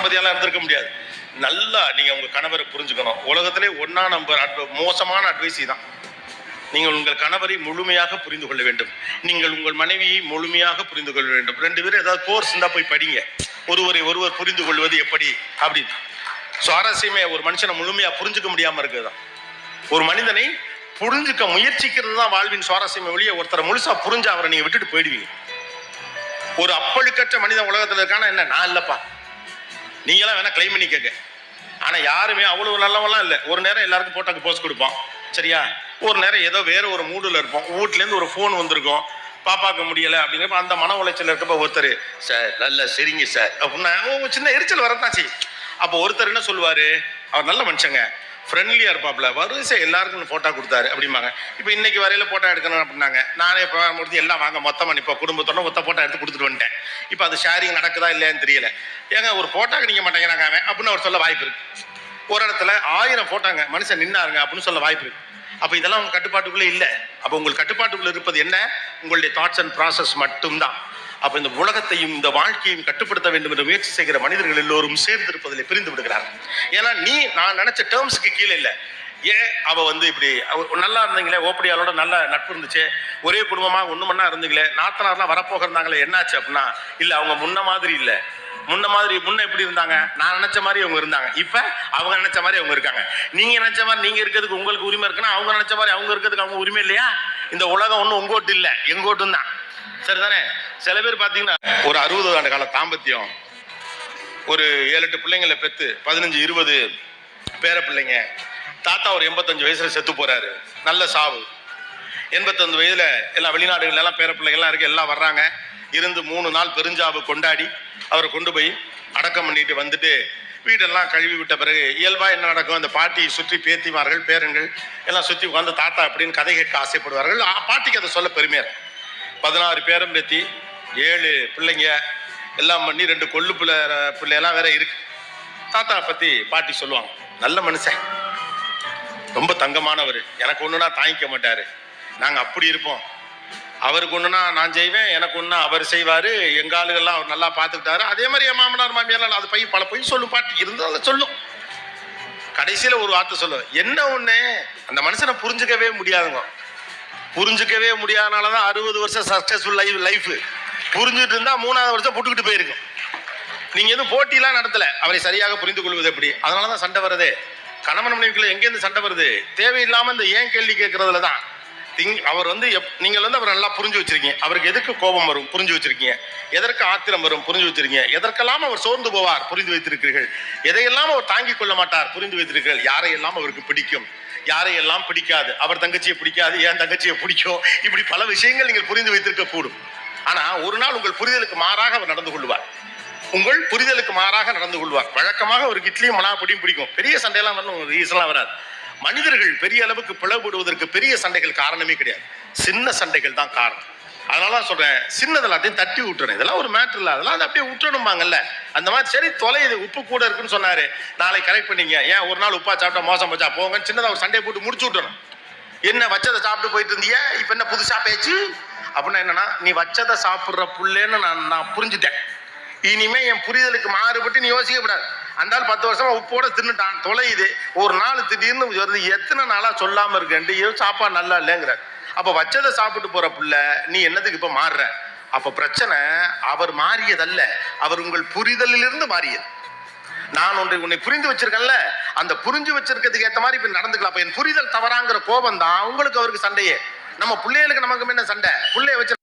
தம்பதியெல்லாம் இருந்திருக்க முடியாது. நல்லா நீங்க உங்க கணவரை புரிஞ்சுக்கணும். உலகத்திலே ஒன்றா நம்பர் அட்வ மோசமான அட்வைஸ் தான். நீங்கள் உங்கள் கணவரை முழுமையாக புரிந்து கொள்ள வேண்டும். நீங்கள் உங்கள் மனைவியை முழுமையாக புரிந்து கொள்ள வேண்டும். ரெண்டு பேரும் ஏதாவது கோர்ஸ் இருந்தால் போய் படிங்க. ஒருவரை ஒருவர் புரிந்து கொள்வது எப்படி? அப்படின்னு. சுவாரஸ்யமே ஒரு மனுஷனை முழுமையாக புரிஞ்சுக்க முடியாமல் இருக்குதான் ஒரு மனிதனை புரிஞ்சுக்க முயற்சிக்கிறது தான் வாழ்வின் சுவாரஸ்யமே வெளியே ஒருத்தரை முழுசா புரிஞ்சு அவரை நீங்க விட்டுட்டு போயிடுவீங்க. ஒரு அப்பழுக்கற்ற மனிதன் உலகத்துல இருக்கானா என்ன? நான் இல்லப்பா. நீங்களாம் வேணா கிளைம் பண்ணிக்கங்க ஆனால் யாருமே அவ்வளோ நல்லவெல்லாம் இல்லை. ஒரு நேரம் எல்லாருக்கும் போட்டாக்கு போஸ்ட் கொடுப்போம். சரியா? ஒரு நேரம் ஏதோ வேற ஒரு மூடில் இருப்போம். வீட்ல இருந்து ஒரு ஃபோன் வந்திருக்கும். பாப்பாக்க முடியலை அப்படிங்கிறப்ப அந்த மன உளைச்சல் இருக்கப்ப ஒருத்தர் சார் நல்ல சரிங்க சார். அப்படின்னா சின்ன எரிச்சல் வரத்தான் அப்போ ஒருத்தர் என்ன சொல்லுவார்? அவர் நல்ல மனுஷங்க. ஃப்ரெண்ட்லியாக இருப்பாப்ல. வரிசை எல்லாருக்கும் ஃபோட்டோ கொடுத்தாரு அப்படிம்பாங்க. இப்போ இன்னைக்கு வரையில் ஃபோட்டோ எடுக்கணும் அப்படின்னாங்க. நானே இப்போ முடிஞ்சு எல்லாம் வாங்க மொத்தமாக இப்போ குடும்பத்தோட மொத்த ஃபோட்டோ எடுத்து கொடுத்துட்டு வந்துட்டேன். இப்போ அது ஷேரிங் நடக்குதா இல்லையான்னு தெரியல. ஏங்க ஒரு ஃபோட்டோக்கு நீங்கள் மாட்டேங்கிறாங்க அவன் அப்படின்னு அவர் சொல்ல வாய்ப்பு இருக்கு. ஒரு இடத்துல ஆயிரம் ஃபோட்டோங்க மனுஷன் நின்னாருங்க அப்படின்னு சொல்ல வாய்ப்பு இருக்கு. அப்போ இதெல்லாம் உங்கள் கட்டுப்பாட்டுக்குள்ளே இல்லை. அப்போ உங்கள் கட்டுப்பாட்டுக்குள்ளே இருப்பது என்ன? உங்களுடைய தாட்ஸ் அண்ட் ப்ராசஸ் மட்டும்தான். அப்போ இந்த உலகத்தையும் இந்த வாழ்க்கையும் கட்டுப்படுத்த வேண்டும் என்று முயற்சி செய்கிற மனிதர்கள் எல்லோரும் சேர்ந்து இருப்பதில் பிரிந்து விடுகிறார்கள் ஏன்னா நீ நான் நினைச்ச டேர்ம்ஸுக்கு கீழே இல்லை. ஏன்? அவ வந்து இப்படி நல்லா இருந்தீங்களே ஓப்படியாளோட நல்ல நட்பு இருந்துச்சு. ஒரே குடும்பமா ஒண்ணு மண்ணா இருந்தீங்களே நாத்தனார்லாம் வரப்போக இருந்தாங்களே என்னாச்சு அப்படின்னா இல்ல அவங்க முன்ன மாதிரி இல்ல. முன்ன மாதிரி முன்ன எப்படி இருந்தாங்க? நான் நினைச்ச மாதிரி அவங்க இருந்தாங்க. இப்ப அவங்க நினைச்ச மாதிரி அவங்க இருக்காங்க. நீங்க நினைச்ச மாதிரி நீங்க இருக்கிறதுக்கு உங்களுக்கு உரிமை இருக்குன்னா அவங்க நினைச்ச மாதிரி அவங்க இருக்கிறதுக்கு அவங்க உரிமை இல்லையா? இந்த உலகம் ஒன்றும் உங்கோட்டு இல்லை. எங்கோட்டும் தான். சரிதானே? சில பேர் பார்த்தீங்கன்னா ஒரு அறுபது ஆண்டு கால தாம்பத்தியம் ஒரு ஏழு எட்டு பிள்ளைங்களை பெற்று பதினஞ்சு இருபது பேர பிள்ளைங்க தாத்தா ஒரு எண்பத்தஞ்சு வயசுல செத்து போறாரு. நல்ல சாவு. எண்பத்தஞ்சு வயதுல எல்லா வெளிநாடுகள்ல எல்லாம் பேர பிள்ளைங்கள்லாம் இருக்கு எல்லாம் வர்றாங்க. இருந்து மூணு நாள் பெருஞ்சாவு கொண்டாடி அவரை கொண்டு போய் அடக்கம் பண்ணிட்டு வந்துட்டு வீடெல்லாம் கழுவி விட்ட பிறகு இயல்பா என்ன நடக்கும்? அந்த பாட்டியை சுற்றி பேத்திமார்கள் பேரன்கள் எல்லாம் சுற்றி உட்காந்து தாத்தா அப்படின்னு கதை கேட்க ஆசைப்படுவார்கள். பாட்டிக்கு அதை சொல்ல பெருமையார் பதினாறு பேரம் பேத்தி ஏழு பிள்ளைங்க எல்லாம் பண்ணி ரெண்டு கொள்ளு பிள்ளை பிள்ளையெல்லாம் வேற இருக்கு. தாத்தா பத்தி பாட்டி சொல்லுவாங்க. நல்ல மனுஷன். ரொம்ப தங்கமானவர். எனக்கு ஒண்ணுனா தாங்கிக்க மாட்டாரு. நாங்க அப்படி இருப்போம். அவருக்கு ஒண்ணுனா நான் செய்வேன் எனக்கு ஒண்ணா அவர் செய்வாரு. எங்க ஆளுகள்லாம் அவர் நல்லா பார்த்துக்கிட்டாரு அதே மாதிரி என் மாமனார் மாமியார் அது பையன் பல பொய் சொல்லும் பாட்டி. இருந்தால் அதை சொல்லும். கடைசியில ஒரு வார்த்தை சொல்லுவேன். என்ன ஒண்ணு? அந்த மனுஷனை புரிஞ்சுக்கவே முடியாதுங்க. புரிஞ்சுக்கவே முடியாதனாலதான் அறுபது வருஷம் சக்சஸ்ஃபுல் லைஃப் லைஃப் புரிஞ்சுட்டு இருந்தா மூணாவது வருஷம் புட்டுக்கிட்டு போயிருக்கும். நீங்க எதுவும் போட்டிலாம் நடத்தல. அவரை சரியாக புரிந்து கொள்வது எப்படி? அதனாலதான் சண்டை வருதே. கணவன் மனைவிக்குள்ள எங்கேருந்து சண்டை வருது? தேவையில்லாம இந்த ஏன் கேள்வி கேட்கறதுல தான். திங்- அவர் வந்து எப்- நீங்கள் வந்து அவர் நல்லா புரிஞ்சு வச்சிருக்கீங்க. அவருக்கு எதுக்கு கோபம் வரும்? புரிஞ்சு வச்சிருக்கீங்க. எதற்கு ஆத்திரம் வரும்? புரிஞ்சு வச்சிருக்கீங்க. எதற்கெல்லாம் அவர் சோர்ந்து போவார்? புரிந்து வைத்திருக்கிறீர்கள். எதையெல்லாம் அவர் தாங்கிக் கொள்ள மாட்டார்? புரிந்து வைத்திருக்கிறீர்கள். யாரையெல்லாம் அவருக்கு பிடிக்கும்? யாரையெல்லாம் பிடிக்காது? அவர் தங்கச்சியை பிடிக்காது? ஏன் தங்கச்சியை பிடிக்கும்? இப்படி பல விஷயங்கள் நீங்கள் புரிந்து வைத்திருக்க கூடும் ஆனா ஒரு நாள் உங்கள் புரிதலுக்கு மாறாக அவர் நடந்து கொள்வார். உங்கள் புரிதலுக்கு மாறாக நடந்து கொள்வார். வழக்கமாக ஒரு இட்லியும் மலாப்பொடியும் பிடிக்கும். பெரிய சண்டையெல்லாம் வரணும் ரீசன்லாம் வராது. மனிதர்கள் பெரிய அளவுக்கு பிளவுபடுவதற்கு பெரிய சண்டைகள் காரணமே கிடையாது. சின்ன சண்டைகள் தான் காரணம். அதனால தான் சொல்றேன் சின்னது எல்லாத்தையும் தட்டி விட்டுறேன் இதெல்லாம் ஒரு மேட்ரு இல்லை. அதெல்லாம் அதை அப்படியே விட்டுணும்பாங்கல்ல அந்த மாதிரி சரி தொலை இது உப்பு கூட இருக்குன்னு சொன்னாரு. நாளைக்கு கரெக்ட் பண்ணீங்க. ஏன் ஒரு நாள் உப்பா சாப்பிட்டா மோசம் போச்சா? போங்க சின்னதாக ஒரு சண்டையை போட்டு முடிச்சு விட்டுறணும் என்ன வச்சதை சாப்பிட்டு போயிட்டு இருந்திய? இப்போ என்ன புதுசாக பேச்சு? அப்படின்னா என்னன்னா நீ வச்சதை சாப்பிடுற புள்ளேன்னு நான் நான் புரிஞ்சுட்டேன். இனிமே என் புரிதலுக்கு மாறுபட்டு நீ யோசிக்கப்படாது. அந்த ஆள் பத்து வருஷமா உப்போட தின்னுட்டான் தொலையுது. ஒரு நாள் திடீர்னு வருது எத்தனை நாளா சொல்லாம இருக்கேன்ட்டு ஏதோ சாப்பாடு நல்லா இல்லைங்கிற. அப்ப வச்சதை சாப்பிட்டு போற புள்ள நீ என்னதுக்கு இப்ப மாறுற? அப்ப பிரச்சனை அவர் மாறியதல்ல. அவர் உங்கள் புரிதலிலிருந்து மாறியது. நான் ஒன்றை உன்னை புரிந்து வச்சிருக்கேன்ல அந்த புரிஞ்சு வச்சிருக்கிறதுக்கு ஏற்ற மாதிரி இப்ப நடந்துக்கலாம். அப்ப என் புரிதல் தவறாங்கிற கோபம் தான் உங்களுக்கு அவருக்கு சண்டையே. நம்ம பிள்ளைகளுக்கு நமக்கு என்ன சண்டை? பிள்ளைய வச்சு